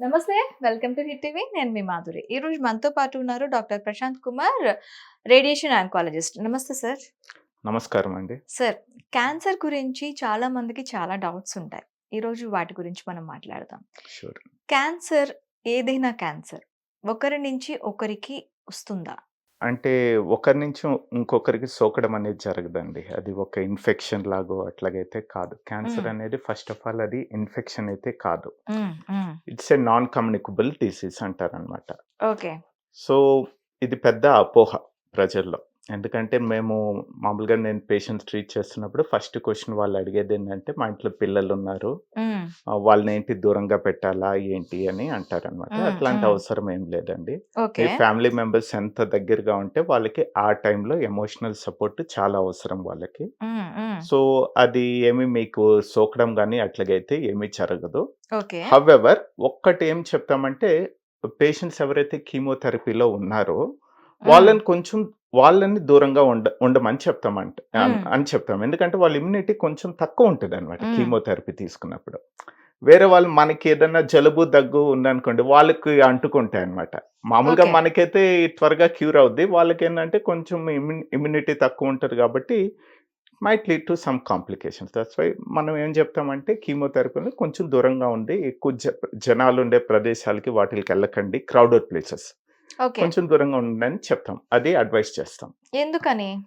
నమస్తే welcome to hit TV. నేను మీ మాధురి. ఈ రోజు మనతో పాటు ఉన్నారు doctor Prashant Kumar radiation oncologist. నమస్తే సార్. నమస్కారం అండి. సార్ క్యాన్సర్ గురించి చాలా మందికి చాలా డౌట్స్ ఉంటాయి. ఈ రోజు వాటి గురించి మనం మాట్లాడదాం. క్యాన్సర్ ఏదైనా క్యాన్సర్ ఒకరి నుంచి ఒకరికి వస్తుందా? అంటే ఒకరి నుంచి ఇంకొకరికి సోకడం అనేది జరగదండి. అది ఒక ఇన్ఫెక్షన్ లాగో అట్లాగైతే కాదు. క్యాన్సర్. అనేది ఫస్ట్ ఆఫ్ ఆల్ అది ఇన్ఫెక్షన్ అయితే కాదు. It's a non communicable disease అంటారనమాట. ఓకే. సో ఇది పెద్ద అపోహ ప్రజల్లో. ఎందుకంటే మేము మామూలుగా నేను పేషెంట్స్ ట్రీట్ చేస్తున్నప్పుడు ఫస్ట్ క్వశ్చన్ వాళ్ళు అడిగేది ఏంటంటే మా ఇంట్లో పిల్లలు ఉన్నారు వాళ్ళని ఏంటి దూరంగా పెట్టాలా ఏంటి అని అంటారనమాట. మ్మ్, అట్లాంటి. అవసరం ఏం లేదండి. ఫ్యామిలీ మెంబర్స్ ఎంత దగ్గరగా ఉంటే వాళ్ళకి ఆ టైంలో ఎమోషనల్ సపోర్ట్ చాలా అవసరం వాళ్ళకి. సో అది ఏమి మీకు సోకడం కానీ అట్లాగైతే ఏమీ జరగదు. హవెవర్ ఒక్కటి ఏం చెప్తామంటే పేషెంట్స్ ఎవరైతే కీమోథెరపీలో ఉన్నారో వాళ్ళని కొంచెం వాళ్ళని దూరంగా ఉండ ఉండమని చెప్తామంట. అన్- చెప్తాం. ఎందుకంటే వాళ్ళ ఇమ్యూనిటీ కొంచెం తక్కువ ఉంటుంది అనమాట. కీమోథెరపీ తీసుకున్నప్పుడు. వేరే వాళ్ళు మనకి ఏదైనా జలుబు దగ్గు ఉందనుకోండి వాళ్ళకి అంటుకుంటాయి అనమాట మామూలుగా. మనకైతే త్వరగా క్యూర్ అవుద్ది. వాళ్ళకి ఏంటంటే కొంచెం ఇమ్యూనిటీ తక్కువ ఉంటుంది కాబట్టి might lead to some complications that's why మనం ఏం చెప్తామంటే కీమోథెరపీని కొంచెం దూరంగా ఉండి ఎక్కువ జ- జనాలు ఉండే ప్రదేశాలకి వాటికి వెళ్ళకండి. క్రౌడెడ్ ప్లేసెస్ కొంచెం దూరంగా ఉండండి చెప్తాం. అది అడ్వైస్ చేస్తాం. ఎందుకని?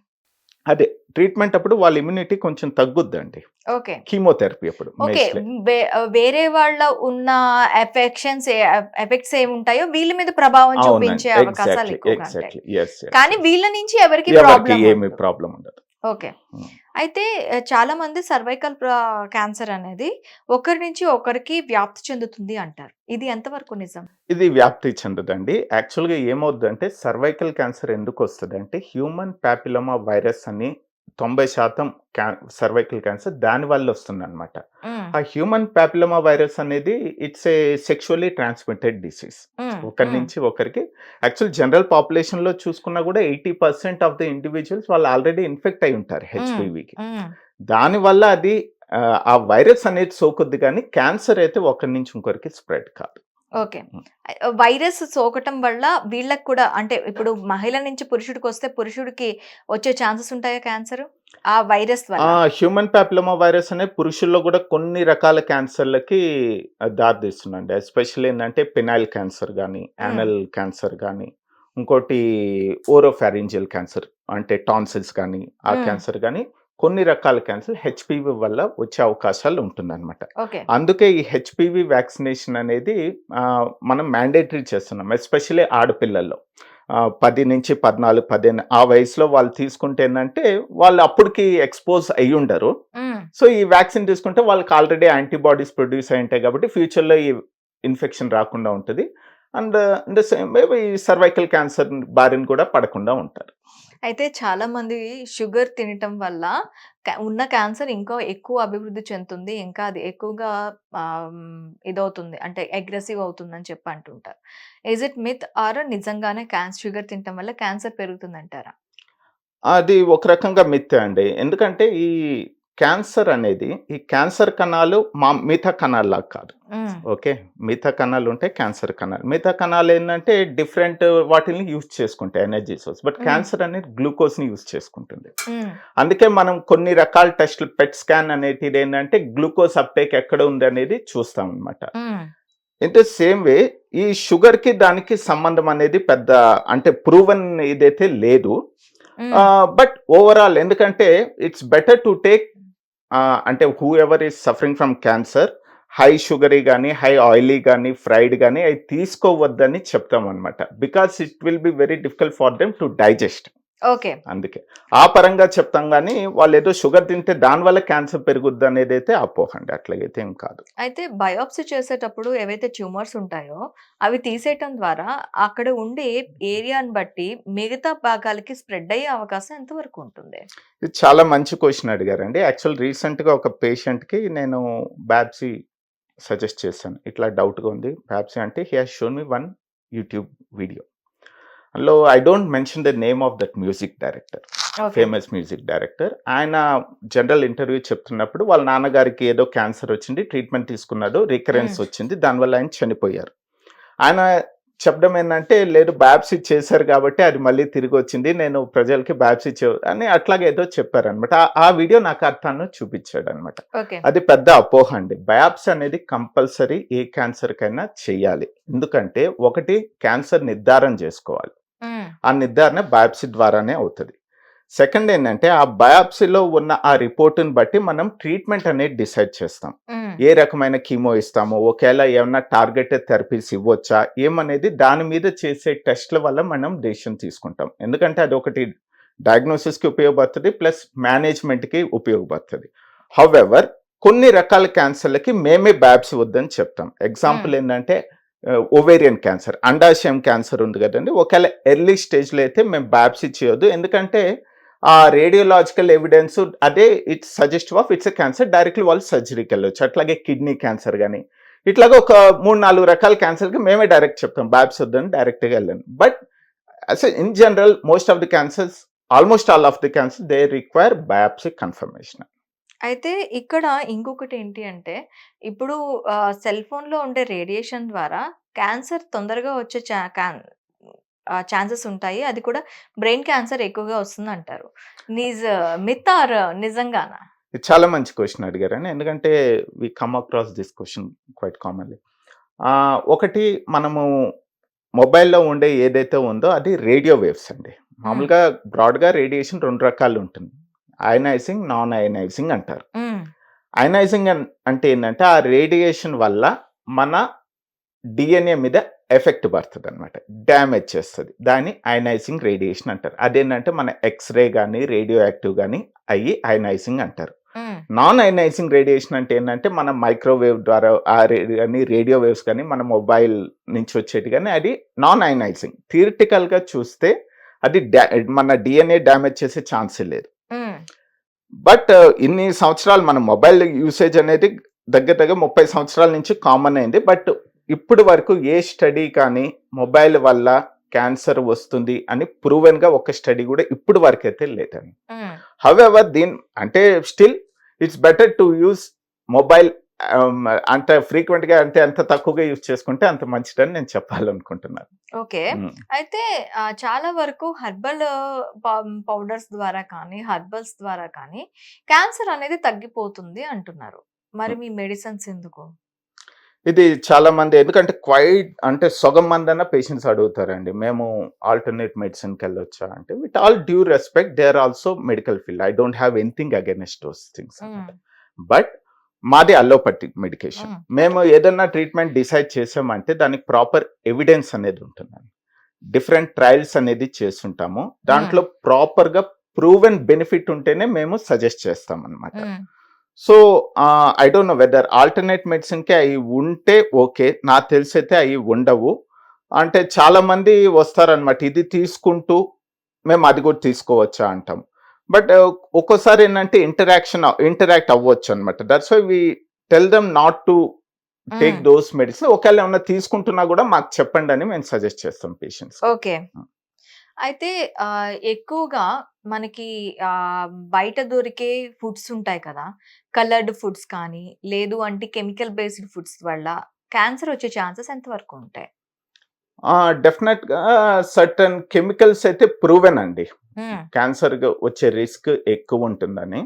అదే ట్రీట్మెంట్ అప్పుడు వాళ్ళ ఇమ్యూనిటీ కొంచెం తగ్గుద్దండి. ఓకే. కీమోథెరపీ అప్పుడు వేరే వాళ్ళ ఉన్న ఎఫెక్షన్స్ ఎఫెక్ట్స్ ఏముంటాయో వీళ్ళ మీద ప్రభావం చూపించే అవకాశాలు ఉంటాయి. కానీ వీళ్ళ నుంచి ఎవరికి ఏమి ప్రాబ్లం ఉండదు. ఓకే. అయితే చాలా మంది సర్వైకల్ క్యాన్సర్ అనేది ఒకరి నుంచి ఒకరికి వ్యాప్తి చెందుతుంది అంటారు. ఇది ఎంతవరకు నిజం? ఇది వ్యాప్తి చెందదండి యాక్చువల్గా ఏమవుద్దంటే సర్వైకల్ క్యాన్సర్ ఎందుకు వస్తుంది అంటే హ్యూమన్ ప్యాపిలోమా వైరస్ అని తొంభై శాతం క్యా సర్వైకల్ క్యాన్సర్ దాని వల్ల వస్తుంది అనమాట మ్మ్. ఆ హ్యూమన్ ప్యాపిలోమా వైరస్ అనేది it's a sexually transmitted disease. ఒకరి. నుంచి ఒకరికి యాక్చువల్ జనరల్ పాపులేషన్లో చూసుకున్నా కూడా eighty percent of the individuals వాళ్ళు ఆల్రెడీ ఇన్ఫెక్ట్ అయి ఉంటారు హెచ్పివికి. దానివల్ల అది ఆ, ఆ వైరస్ అనేది సోకొద్ది కానీ క్యాన్సర్ అయితే ఒకరి నుంచి ఇంకొకరికి స్ప్రెడ్ కాదు ఓకే. వైరస్ సోకటం వల్ల వీళ్ళకి కూడా అంటే ఇప్పుడు మహిళ నుంచి పురుషుడికి వస్తే పురుషుడికి వచ్చే ఛాన్సెస్ ఉంటాయా క్యాన్సర్? ఆ వైరస్ హ్యూమన్ ప్యాపిలోమా వైరస్ అనే పురుషుల్లో కూడా కొన్ని రకాల క్యాన్సర్లకి దారితీస్తుందండి. ఎస్పెషల్లీ ఏంటంటే పెనాయిల్ క్యాన్సర్ కానీ యానల్ క్యాన్సర్ కానీ ఇంకోటి ఓరోఫారింజియల్ క్యాన్సర్ అంటే టాన్సిల్స్ కానీ ఆ. క్యాన్సర్ కానీ కొన్ని రకాల క్యాన్సర్ హెచ్పివి వల్ల వచ్చే అవకాశాలు ఉంటుందన్నమాట. అందుకే ఈ హెచ్పివి వ్యాక్సినేషన్ అనేది మనం మ్యాండేటరీ చేస్తున్నాం ఎస్పెషల్లీ ఆడపిల్లల్లో. పది నుంచి పద్నాలుగు పదిహేను ఆ వయసులో వాళ్ళు తీసుకుంటే ఏంటంటే వాళ్ళు అప్పటికి ఎక్స్పోజ్ అయ్యి ఉండరు. సో ఈ వ్యాక్సిన్ తీసుకుంటే వాళ్ళకి ఆల్రెడీ యాంటీబాడీస్ ప్రొడ్యూస్ అయి ఉంటాయి కాబట్టి ఫ్యూచర్లో ఈ ఇన్ఫెక్షన్ రాకుండా ఉంటుంది. అండ్ ద సేమ్ వే ఈ సర్వైకల్ క్యాన్సర్ బారిన కూడా పడకుండా ఉంటారు. అయితే చాలా మంది షుగర్ తినటం వల్ల క్యా ఉన్న క్యాన్సర్ ఇంకా ఎక్కువ అభివృద్ధి చెందుతుంది. ఇంకా అది ఎక్కువగా ఆమ్, ఇదవుతుంది. అంటే అగ్రెసివ్ అవుతుందని చెప్పి అంటుంటారు. ఇజ్ ఇట్ మిత్ ఆర్ నిజంగానే క్యాన్సర్ షుగర్ తినటం వల్ల క్యాన్సర్ పెరుగుతుంది అంటారా అది ఒక రకంగా మిత్తే అండి. ఎందుకంటే ఈ క్యాన్సర్ అనేది ఈ క్యాన్సర్ కణాలు మా మిగతా కణాల్లా కాదు. ఓకే? మిగతా కణాలు ఉంటాయి క్యాన్సర్ కణాలు. మిగతా కణాలు ఏంటంటే డిఫరెంట్ వాటిని యూజ్ చేసుకుంటాయి ఎనర్జీ సోర్స్. బట్. క్యాన్సర్ అనేది గ్లూకోజ్ని యూజ్ చేసుకుంటుంది. అందుకే మనం కొన్ని రకాల టెస్ట్లు పెట్ స్కాన్ అనేటిది ఏంటంటే గ్లూకోజ్ అప్టేక్ ఎక్కడ ఉంది అనేది చూస్తాం అనమాట ఇంత సేమ్ వే ఈ షుగర్కి దానికి సంబంధం అనేది పెద్ద అంటే ప్రూవన్ ఇదైతే లేదు. బట్ ఓవరాల్ ఎందుకంటే ఇట్స్ బెటర్ టు టేక్ అంటే whoever is suffering from cancer high sugary కానీ హై ఆయిలీ కానీ ఫ్రైడ్ కానీ అవి తీసుకోవద్దని చెప్తాం అనమాట because it will be very difficult for them to digest okay. అందుకే. ఆ పరంగా చెప్తాం కానీ వాళ్ళు ఏదో షుగర్ తింటే దానివల్ల క్యాన్సర్ పెరుగుద్ది అనేది అయితే అపోహండి అట్లాగైతే ఏం కాదు. అయితే బయోప్సీ చేసేటప్పుడు ఏవైతే ట్యూమర్స్ ఉంటాయో అవి తీసేయటం ద్వారా అక్కడ ఉండే ఏరియాని బట్టి మిగతా భాగాలకి స్ప్రెడ్ అయ్యే అవకాశం ఎంతవరకు ఉంటుంది? ఇది చాలా మంచి క్వశ్చన్ అడిగారండి. యాక్చువల్ రీసెంట్గా ఒక పేషెంట్కి నేను బ్యాప్సీ సజెస్ట్ చేశాను. ఇట్లా డౌట్గా ఉంది. బ్యాప్సీ అంటే he has shown me one YouTube video. అందులో I don't mention the name of that music director famous music director ఆయన జనరల్ ఇంటర్వ్యూ చెప్తున్నప్పుడు వాళ్ళ నాన్నగారికి ఏదో క్యాన్సర్ వచ్చింది ట్రీట్మెంట్ తీసుకున్నాడు రికరెన్స్ మ్మ్. వచ్చింది దానివల్ల ఆయన చనిపోయారు. ఆయన చెప్పడం ఏంటంటే లేదు బ్యాప్సీ చేశారు కాబట్టి అది మళ్ళీ తిరిగి వచ్చింది నేను ప్రజలకి బ్యాప్సీ చే అని అట్లాగే ఏదో చెప్పారనమాట ఆ వీడియో నాకు అర్థాన్ని చూపించాడు అనమాట అది పెద్ద అపోహ అండి. బయాప్సీ అనేది కంపల్సరీ ఏ క్యాన్సర్ కైనా చెయ్యాలి ఎందుకంటే ఒకటి క్యాన్సర్ నిర్ధారణ చేసుకోవాలి. ఆ నిర్ధారణ బయాప్సీ ద్వారానే అవుతుంది. సెకండ్ ఏంటంటే ఆ బయాప్సీలో ఉన్న ఆ రిపోర్ట్ని బట్టి మనం ట్రీట్మెంట్ అనేది డిసైడ్ చేస్తాం. ఏ రకమైన కీమో ఇస్తాము? ఒకవేళ ఏమన్నా టార్గెటెడ్ థెరపీస్ ఇవ్వచ్చా? ఏమనేది దాని మీద చేసే టెస్ట్ల వల్ల మనం డెసిషన్ తీసుకుంటాం. ఎందుకంటే అది ఒకటి డయాగ్నోసిస్కి ఉపయోగపడుతుంది ప్లస్ మేనేజ్మెంట్కి ఉపయోగపడుతుంది. హౌఎవర్ కొన్ని రకాల క్యాన్సర్లకి మేమే బ్యాబ్స్ వద్దని చెప్తాం. ఎగ్జాంపుల్ ఏంటంటే ఓవేరియన్ క్యాన్సర్ అండాశయం క్యాన్సర్ ఉంది కదండి. ఒకవేళ ఎర్లీ స్టేజ్లో అయితే మేము బ్యాప్సీ చేయొద్దు. ఎందుకంటే ఆ రేడియోలాజికల్ ఎవిడెన్స్ అదే it's suggestive of it's cancer directly వాళ్ళు సర్జరీకి వెళ్ళొచ్చు. అట్లాగే కిడ్నీ క్యాన్సర్ కానీ ఇట్లాగా ఒక మూడు నాలుగు రకాల క్యాన్సర్కి మేమే డైరెక్ట్ చెప్తాం. బ్యాప్స్ వద్దని డైరెక్ట్గా వెళ్ళాను. బట్ అసలు in general most of the cancers almost all of the cancer they require biopsy confirmation అయితే ఇక్కడ ఇంకొకటి ఏంటి అంటే ఇప్పుడు సెల్ ఫోన్లో ఉండే రేడియేషన్ ద్వారా క్యాన్సర్ తొందరగా వచ్చే ఛాన్సెస్ ఉంటాయి. అది కూడా బ్రెయిన్ క్యాన్సర్ ఎక్కువగా వస్తుంది అంటారు నిజ మిత్ ఆర్ నిజంగానా? ఇది చాలా మంచి క్వశ్చన్ అడిగారని ఎందుకంటే we come across this question quite commonly. ఒకటి మనము మొబైల్లో ఉండే ఏదైతే ఉందో అది రేడియో వేవ్స్ అండి. మామూలుగా బ్రాడ్గా రేడియేషన్ రెండు రకాలు ఉంటుంది అయనైజింగ్ నాన్ అయనైజింగ్ అంటారు అయనైజింగ్ అంటే ఏంటంటే ఆ రేడియేషన్ వల్ల మన డిఎన్ఏ మీద ఎఫెక్ట్ పడుతుంది అనమాట డ్యామేజ్ చేస్తుంది. దాన్ని అయనైజింగ్ రేడియేషన్ అంటారు. అదేంటంటే మన ఎక్స్రే కానీ రేడియో యాక్టివ్ కానీ అయ్యి అయనైజింగ్ అంటారు. నాన్ అయనైజింగ్ రేడియేషన్ అంటే ఏంటంటే మన మైక్రోవేవ్ ద్వారా ఆ కానీ రేడియో వేవ్స్ కానీ మన మొబైల్ నుంచి వచ్చేటి కానీ అది నాన్ అయనైజింగ్ థియరిటికల్గా చూస్తే అది మన డిఎన్ఏ డ్యామేజ్ చేసే ఛాన్సే లేదు. బట్ ఇన్ని సంవత్సరాలు మన మొబైల్ యూసేజ్ అనేది దగ్గర దగ్గర ముప్పై సంవత్సరాల నుంచి కామన్ అయింది. బట్ ఇప్పుడు వరకు ఏ స్టడీ కానీ మొబైల్ వల్ల క్యాన్సర్ వస్తుంది అని ప్రూవెన్గా ఒక స్టడీ కూడా ఇప్పుడు వరకు అయితే లేదండి. ఉమ్. హవెవర్ దీన్ అంటే still it's better to use mobile అంత ఫ్రీక్వెంట్గా అంటే ఎంత తక్కువగా యూజ్ చేసుకుంటే అంత మంచిదని నేను చెప్పాలనుకుంటున్నాను. ఓకే. అయితే చాలా వరకు హెర్బల్ పౌడర్స్ ద్వారా కానీ హెర్బల్స్ ద్వారా కానీ క్యాన్సర్ అనేది తగ్గిపోతుంది అంటున్నారు. మరి మీ. మెడిసిన్స్ ఎందుకు? ఇది చాలా మంది ఎందుకంటే క్వైట్ అంటే సగం మంది అన్న పేషెంట్స్ అడుగుతారండి. మేము ఆల్టర్నేట్ మెడిసిన్కి వెళ్ళొచ్చా అంటే with all due respect they are also medical field. I don't have anything against those things but మాది అల్లోపతి మెడికేషన్ Mm. మేము ఏదన్నా ట్రీట్మెంట్ డిసైడ్ చేసామంటే దానికి ప్రాపర్ ఎవిడెన్స్ అనేది ఉంటుందండి. డిఫరెంట్ ట్రయల్స్ అనేది చేస్తుంటాము. దాంట్లో ప్రాపర్గా ప్రూవెన్ బెనిఫిట్ ఉంటేనే మేము సజెస్ట్ చేస్తాం అనమాట so I don't know whether alternate మెడిసిన్కి అవి ఉంటే ఓకే. నాకు తెలిసైతే అవి ఉండవు. అంటే చాలా మంది వస్తారనమాట ఇది తీసుకుంటూ మేము అది కూడా తీసుకోవచ్చా అంటాం. బట్ ఒక్కోసారి ఏంటంటే ఇంటరాక్షన్ ఇంటరాక్ట్ అవ్వచ్చు అనమాట that's why we tell them not to take. Those medicine ఒకవేళ ఏమైనా తీసుకుంటున్నా కూడా మాకు చెప్పండి అని మేము సజెస్ట్ చేస్తాం పేషెంట్స్ ఓకే. అయితే ఎక్కువగా మనకి బయట దొరికే ఫుడ్స్ ఉంటాయి కదా. కలర్డ్ ఫుడ్స్ కానీ లేదు అంటే కెమికల్ బేస్డ్ ఫుడ్స్ వల్ల క్యాన్సర్ వచ్చే ఛాన్సెస్ ఎంతవరకు ఉంటాయి? డెఫినెట్గా సర్టన్ కెమికల్స్ అయితే ప్రూవెన్ అండి. క్యాన్సర్ వచ్చే రిస్క్ ఎక్కువ ఉంటుందని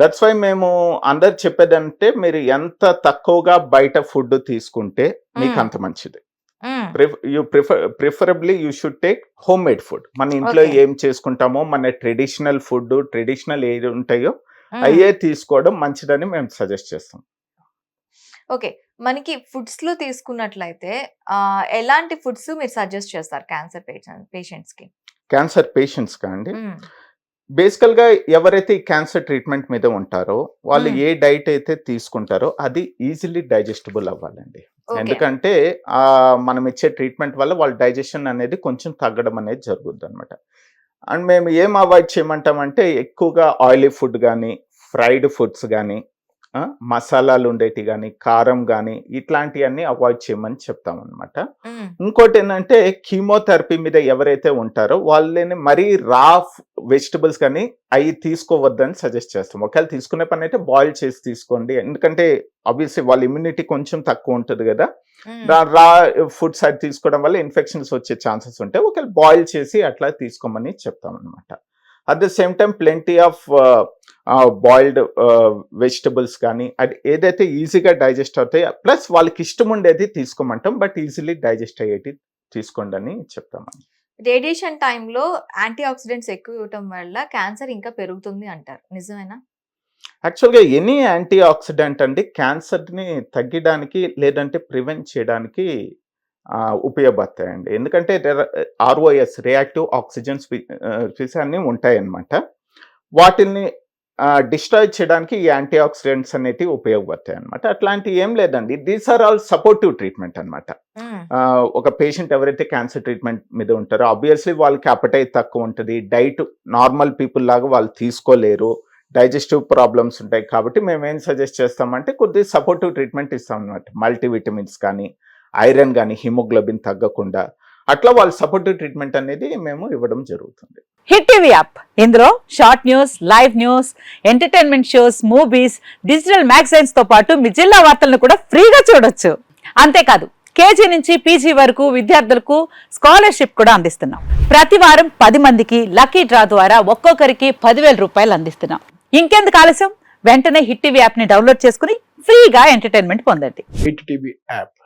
దట్స్ వై మేము అందరు చెప్పేదంటే మీరు ఎంత తక్కువగా బయట ఫుడ్ తీసుకుంటే మీకు. అంత మంచిది. ఉమ్, you prefer preferably you should take home made food. మన ఇంట్లో. ఏం చేసుకుంటామో మన ట్రెడిషనల్ ఫుడ్ ట్రెడిషనల్ ఏది ఉంటాయో. అయ్యే తీసుకోవడం మంచిదని మేము సజెస్ట్ చేస్తాం. ఓకే. మనకి ఫుడ్స్లో తీసుకున్నట్లయితే ఎలాంటి ఫుడ్స్ మీరు సజెస్ట్ చేస్తారు క్యాన్సర్ పేషెంట్స్కి క్యాన్సర్ పేషెంట్స్ కాండి ఉమ్, బేసికల్గా ఎవరైతే ఈ క్యాన్సర్ ట్రీట్మెంట్ మీద ఉంటారో వాళ్ళు. ఏ డైట్ అయితే తీసుకుంటారో అది ఈజీలీ డైజెస్టబుల్ అవ్వాలండి. ఎందుకంటే ఆ మనం ఇచ్చే ట్రీట్మెంట్ వల్ల వాళ్ళ డైజెషన్ అనేది కొంచెం తగ్గడం అనేది జరుగుద్ది అనమాట అండ్ మేము ఏం అవాయిడ్ చేయమంటామంటే ఎక్కువగా ఆయిలీ ఫుడ్ కానీ ఫ్రైడ్ ఫుడ్స్ కానీ మసాలాలు ఉండేటి కానీ కారం కానీ ఇట్లాంటివన్నీ అవాయిడ్ చేయమని చెప్తాం అనమాట ఇంకోటి ఏంటంటే కీమోథెరపీ మీద ఎవరైతే ఉంటారో వాళ్ళని మరీ రా వెజిటబుల్స్ కానీ అవి తీసుకోవద్దని సజెస్ట్ చేస్తాం. ఒకవేళ తీసుకునే పని అయితే బాయిల్ చేసి తీసుకోండి. ఎందుకంటే ఆబ్వియస్లీ వాళ్ళ ఇమ్యూనిటీ కొంచెం తక్కువ ఉంటుంది కదా. రా ఫుడ్స్ అది తీసుకోవడం వల్ల ఇన్ఫెక్షన్స్ వచ్చే ఛాన్సెస్ ఉంటాయి ఒకవేళ బాయిల్ చేసి అట్లా తీసుకోమని చెప్తాం అనమాట at the same time plenty of boiled vegetables కానీ అది ఏదైతే ఈజీగా డైజెస్ట్ అవుతాయి ప్లస్ వాళ్ళకి ఇష్టం ఉండేది తీసుకోమంటాం బట్ ఈజీలీ డైజెస్ట్ అయ్యేది తీసుకోండి అని చెప్తామని రేడియేషన్ టైంలో యాంటీ ఆక్సిడెంట్స్ ఎక్కువ ఇవ్వటం వల్ల క్యాన్సర్ ఇంకా పెరుగుతుంది అంటారు. నిజమేనా? యాక్చువల్గా ఎనీ యాంటీ ఆక్సిడెంట్ అండి క్యాన్సర్ని తగ్గడానికి లేదంటే ప్రివెంట్ చేయడానికి ఉపయోగపడతాయండి. ఎందుకంటే ఆర్ఓఎస్ రియాక్టివ్ ఆక్సిజన్ స్పీసీ అన్నీ ఉంటాయన్నమాట. వాటిని డిస్ట్రాయ్ చేయడానికి ఈ యాంటీ ఆక్సిడెంట్స్ అనేటివి ఉపయోగపడతాయి అనమాట అట్లాంటివి ఏం లేదండి. These are all supportive treatment అనమాట ఒక పేషెంట్ ఎవరైతే క్యాన్సర్ ట్రీట్మెంట్ మీద ఉంటారో ఆబ్వియస్లీ వాళ్ళకి అపటైట్ తక్కువ ఉంటుంది. డైట్ నార్మల్ పీపుల్ లాగా వాళ్ళు తీసుకోలేరు. డైజెస్టివ్ ప్రాబ్లమ్స్ ఉంటాయి కాబట్టి మేము ఏం సజెస్ట్ చేస్తామంటే కొద్దిగా సపోర్టివ్ ట్రీట్మెంట్ ఇస్తాం అనమాట మల్టీవిటమిన్స్ కానీ ఐరన్ కానీ హిమోగ్లోబిన్ తగ్గకుండా అట్లా వాళ్ళ సపోర్టివ్ ట్రీట్మెంట్ అనేది మేము ఇవ్వడం జరుగుతుంది. Hit TV app. ఇందులో short news live news entertainment shows movies digital మ్యాగజైన్స్తో పాటు మీ జిల్లా వార్తలను కూడా ఫ్రీగా చూడొచ్చు. అంతేకాదు కేజీ నుంచి పీజీ వరకు విద్యార్థులకు స్కాలర్షిప్ కూడా అందిస్తున్నాం. ప్రతి వారం పది మందికి లక్కీ డ్రా ద్వారా ఒక్కొక్కరికి పదివేల రూపాయలు అందిస్తున్నాం. ఇంకెందుకు ఆలస్యం? వెంటనే హిట్ టీవీ యాప్ని డౌన్లోడ్ చేసుకుని ఫ్రీగా ఎంటర్టైన్మెంట్ పొందండి. Hit TV app.